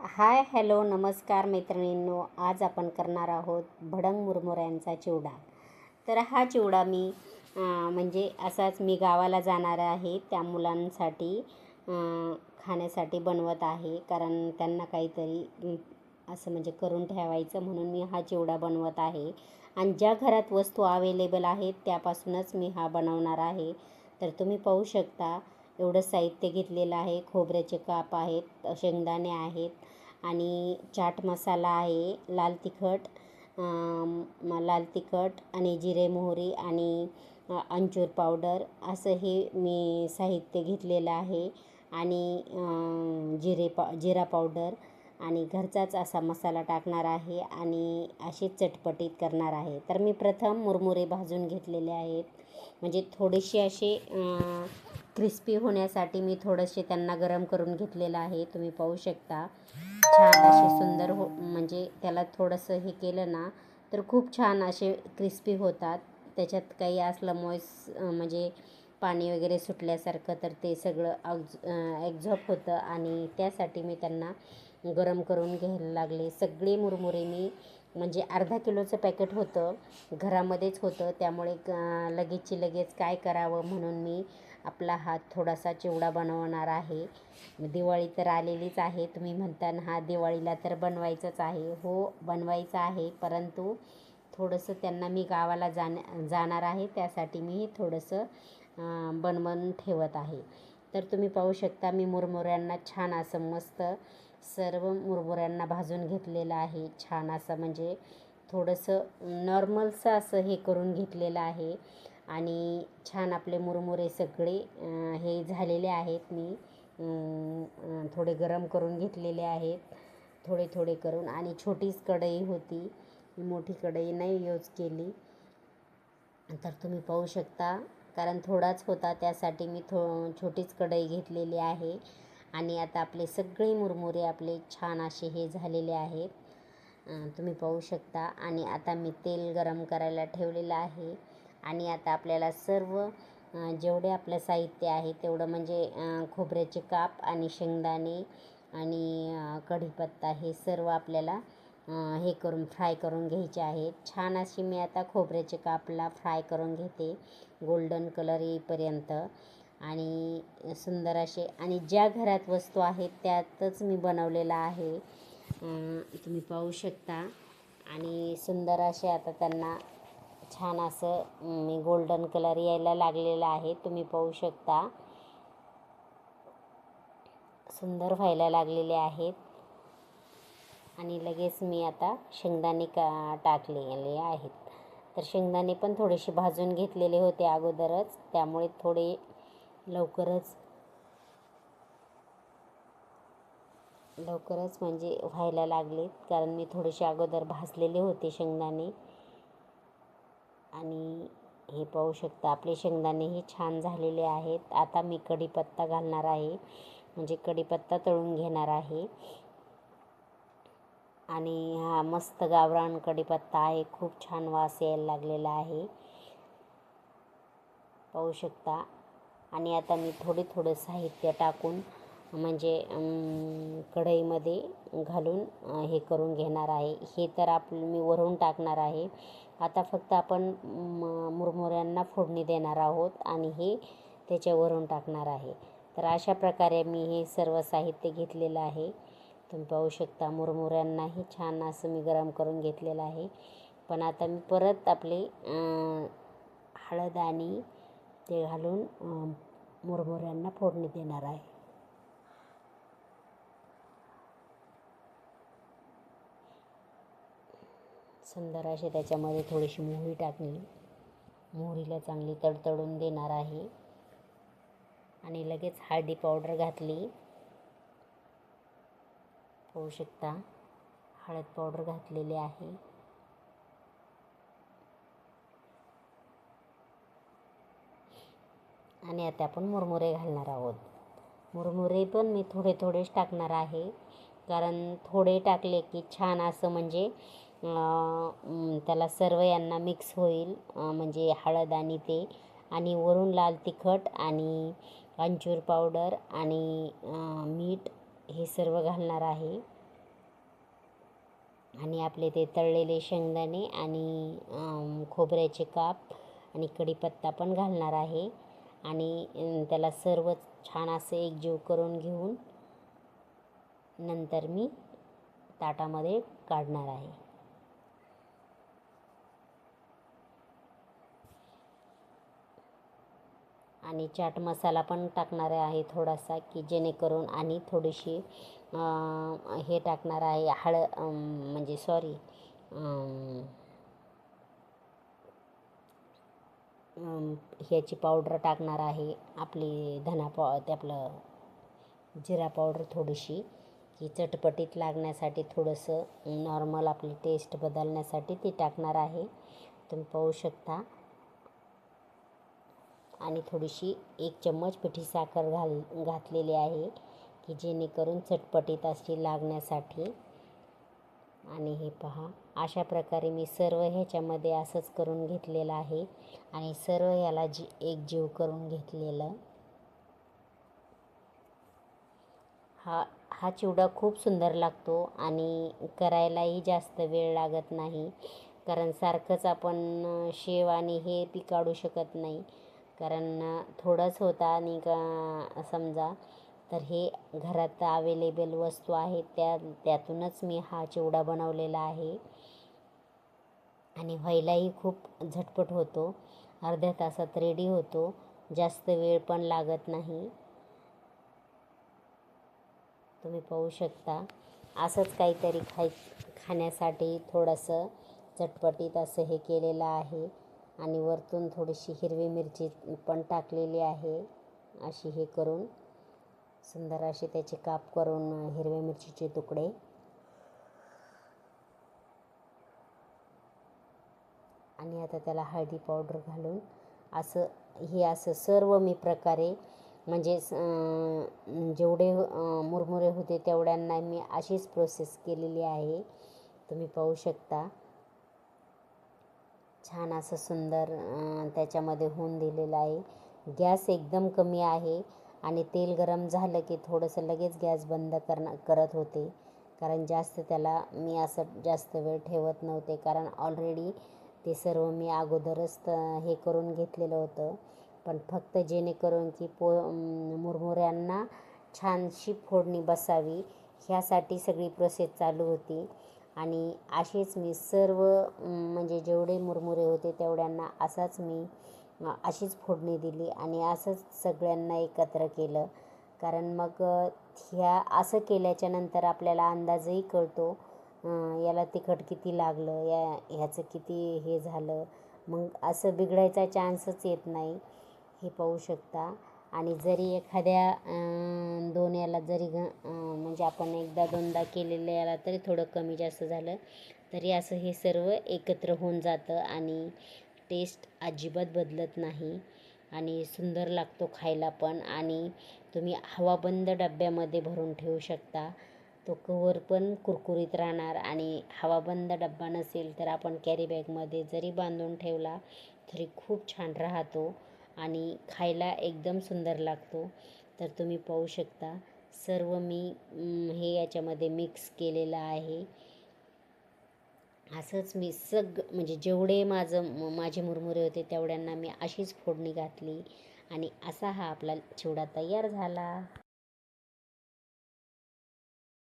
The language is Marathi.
हाय हॅलो नमस्कार मैत्रिणींनो. आज आपण करणार आहोत भडंग मुरमुऱ्यांचा चिवडा. तर हा चिवडा मी म्हणजे असाच मी गावाला जाणार आहे. त्या मुलांसाठी खाण्यासाठी बनवत आहे. कारण त्यांना काहीतरी असं म्हणजे करून ठेवायचं म्हणून मी हा चिवडा बनवत आहे. आणि ज्या घरात वस्तू अवेलेबल आहेत त्यापासूनच मी हा बनवणार आहे. तर तुम्ही पाहू शकता एवढं साहित्य घेतलेलं आहे. खोबऱ्याचे काप आहेत शेंगदाणे आहेत आणि चाट मसाला आहे लाल तिखट लाल तिखट आणि जिरे मोहरी आणि अंचूर पावडर असं हे मी साहित्य घेतलेलं आहे. आणि जिरे पा जिरा पावडर आणि घरचाच असा मसाला टाकणार आहे आणि अशी चटपटीत करणार आहे. तर मी प्रथम मुरमुरे भाजून घेतलेले आहेत. म्हणजे थोडेसे असे क्रिस्पी होण्यासाठी मी थोडेसे त्यांना गरम करून घेतलेलं आहे. तुम्ही पाहू शकता. छान असे सुंदर हो म्हणजे त्याला थोडंसं हे केलं ना तर खूप छान असे क्रिस्पी होतात. त्याच्यात काही असलं मॉइस म्हणजे पाणी वगैरे सुटल्यासारखं तर ते सगळं ऑक्झ ॲक्झॉप होतं. आणि त्यासाठी मी त्यांना गरम करून घ्यायला लागले. सगळे मुरमुरे मी म्हणजे अर्धा किलोचं पॅकेट होतं घरामध्येच होतं. त्यामुळे लगेचची लगेच काय करावं म्हणून मी आपला हा थोडासा चिवडा बनवणार आहे. दिवाळी तर आलेलीच आहे. तुम्ही म्हणता ना हा दिवाळीला तर बनवायचंच आहे. हो बनवायचं आहे. परंतु थोडंसं त्यांना मी गावाला जाण्या जाणार आहे. त्यासाठी मी थोडंसं बनवून ठेवत आहे. तर तुम्ही पाहू शकता मी मुरमुऱ्यांना छान असं मस्त सर्व मुरमुऱ्यांना भाजून घेतलेलं आहे. छान असं म्हणजे थोडंसं नॉर्मलचं असं हे करून घेतलेलं आहे. आणि छान आपले मुरमुरे सगळे हे झालेले आहेत. मी थोडे गरम करून घेतलेले आहेत. थोडे थोडे करून. आणि छोटीच कढई होती. मोठी कढई नाही यूज केली. तर तुम्ही पाहू शकता. कारण थोडाच होता. त्यासाठी मी थो छोटीच कढई घेतलेली आहे. आणि आता आपले सगळे मुरमुरे आपले छान असे हे झालेले आहेत तुम्ही पाहू शकता. आणि आता मी तेल गरम करायला ठेवलेलं आहे. आणि आता आपल्याला सर्व जेवढे आपलं साहित्य आहे तेवढं म्हणजे खोबऱ्याचे काप आणि शेंगदाणे आणि कढीपत्ता हे सर्व आपल्याला हे करून फ्राय करून घ्यायचे आहेत. छान अशी मी आता खोबऱ्याचे कापला फ्राय करून घेते. गोल्डन कलर येईपर्यंत. आणि सुंदर असे आणि ज्या घरात वस्तू आहेत त्यातच मी बनवलेला आहे. तुम्ही पाहू शकता. आणि सुंदर असे आता त्यांना छान असं मी गोल्डन कलर यायला लागलेला आहे. तुम्ही पाहू शकता. सुंदर व्हायला लागलेले आहेत. आणि लगेच मी आता शेंगदाणे का टाकलेले आहेत. तर शेंगदाणे पण थोडेसे भाजून घेतलेले होते अगोदरच. त्यामुळे थोडे लवकरच. लवकरच म्हणजे व्हायला लागलेत. कारण मी थोडेसे अगोदर भाजलेले होते शेंगदाणे. आणि हे पाहू शकता आपले शेंगदाणेही छान झालेले आहेत. आता मी कढीपत्ता घालणार आहे. म्हणजे कढीपत्ता तळून घेणार आहे. आणि हा मस्त गावरान कढीपत्ता आहे. खूप छान वास यायला लागलेला आहे. पाहू शकता. आणि आता मी थोडे थोडं साहित्य टाकून म्हणजे कढईमध्ये घालून हे करून घेणार आहे. हे तर आपलं मी वरून टाकणार आहे. आता फक्त आपण म- मुरमुऱ्यांना फोडणी देणार आहोत आणि हे त्याच्यावरून टाकणार आहे. तर अशा प्रकारे मी हे सर्व साहित्य घेतलेलं आहे. तुम्ही पाहू शकता मुरमुऱ्यांनाही छान असं मी गरम करून घेतलेलं आहे. पण आता मी परत आपले हळद आणि ते घालून मुरमुऱ्यांना फोडणी देणार आहे. सुंदर असे त्याच्यामध्ये थोडीशी मोहरी टाकली. मोहरीला चांगली तडतडून देणार आहे. आणि लगेच हळदी पावडर घातली. पाहू शकता हळद पावडर घातलेली आहे. आणि आता आपण मुरमुरे घालणार आहोत. मुरमुरे पण मी थोडे थोडेच टाकणार आहे. कारण थोडे टाकले की छान असं म्हणजे त्याला सर्व यांना मिक्स होईल. म्हणजे हळद आणि ते. आणि वरून लाल तिखट आणि अंचूर पावडर आणि मीठ हे सर्व घालणार आहे. आणि आपले ते तळलेले शेंगदाणे आणि खोबऱ्याचे काप आणि कढीपत्ता पण घालणार आहे. आणि त्याला सर्व छान असे एकजीव करून घेऊन नंतर मी ताटामध्ये काढणार आहे. आणि चाट मसाला पण टाकणार आहे थोडासा की जेणेकरून आणि थोडीशी हे टाकणार आहे हळद म्हणजे सॉरी ह्याची पावडर टाकणार आहे. आपली धना पाव ते आपलं जिरा पावडर थोडीशी. की चटपटीत लागण्यासाठी थोडंसं नॉर्मल आपली टेस्ट बदलण्यासाठी ती टाकणार आहे. तुम्ही पाहू शकता. आणि थोडीशी एक चम्मच पिठी साखर घाल घातलेली आहे की जेणेकरून चटपटीत अशी लागण्यासाठी. आणि हे पहा. अशा प्रकारे मी सर्व ह्याच्यामध्ये असंच करून घेतलेलं आहे. आणि सर्व याला जी एक जीव करून घेतलेलं. हा हा चिवडा खूप सुंदर लागतो आणि करायलाही जास्त वेळ लागत नाही. कारण सारखंच आपण शेव आणि हे ती काढू शकत नाही. कारण थोडंच होता आणि का समजा तर हे घरात अवेलेबल वस्तू आहेत त्या त्यातूनच मी हा चिवडा बनवलेला आहे. आणि व्हायलाही खूप झटपट होतो. अर्ध्या तासात रेडी होतो. जास्त वेळ पण लागत नाही. तुम्ही पाहू शकता. असंच काहीतरी खाय खाण्यासाठी थोडंसं चटपटीत असं हे केलेलं आहे. आणि वरतून थोडीशी हिरवी मिरची पण टाकलेली आहे. अशी हे करून सुंदर असे त्याचे काप करून हिरव्या मिरचीचे तुकडे आणि आता त्याला हळदी पावडर घालून असं हे असं सर्व मी प्रकारे म्हणजे जेवढे मुरमुरे होते तेवढ्यांना मी अशीच प्रोसेस केलेली आहे. तुम्ही पाहू शकता. छान असं सुंदर त्याच्यामध्ये होऊन दिलेलं आहे. गॅस एकदम कमी आहे आणि तेल गरम झालं की थोडंसं लगेच गॅस बंद करणं करत होते. कारण जास्त त्याला मी असं जास्त वेळ ठेवत नव्हते. कारण ऑलरेडी ते सर्व मी अगोदरच हे करून घेतलेलं होतं. पण फक्त जेणेकरून की पो मुरमुऱ्यांना छानशी फोडणी बसावी ह्यासाठी सगळी प्रोसेस चालू होती. आणि असेच मी सर्व म्हणजे जेवढे मुरमुरे होते तेवढ्यांना असाच मी अशीच फोडणी दिली आणि असंच सगळ्यांना एकत्र केलं. कारण मग ह्या असं केल्याच्यानंतर आपल्याला अंदाजही कळतो याला तिखट किती लागलं या ह्याचं किती हे झालं मग असं बिघडायचा चान्सच येत नाही हे पाहू शकता. आणि जरी एखाद्या दोन याला जरी घ म्हणजे आपण एकदा दोनदा केलेलं याला तरी थोडं कमी जास्त झालं तरी असं हे सर्व एकत्र होऊन जातं आणि टेस्ट अजिबात बदलत नाही आणि सुंदर लागतो खायला पण. आणि तुम्ही हवाबंद डब्यामध्ये भरून ठेवू शकता. तो कवर पण कुरकुरीत राहणार आणि हवाबंद डब्बा नसेल तर आपण कॅरी बॅगमध्ये जरी बांधून ठेवला तरी खूप छान राहतो आणि खायला एकदम सुंदर लागतो. तर तुम्ही पाहू शकता. सर्व मी हे याच्यामध्ये मिक्स केलेलं आहे. असंच मी सग म्हणजे जेवढे माझं माझे मुरमुरे होते तेवढ्यांना मी अशीच फोडणी घातली आणि असा हा आपला चिवडा तयार झाला.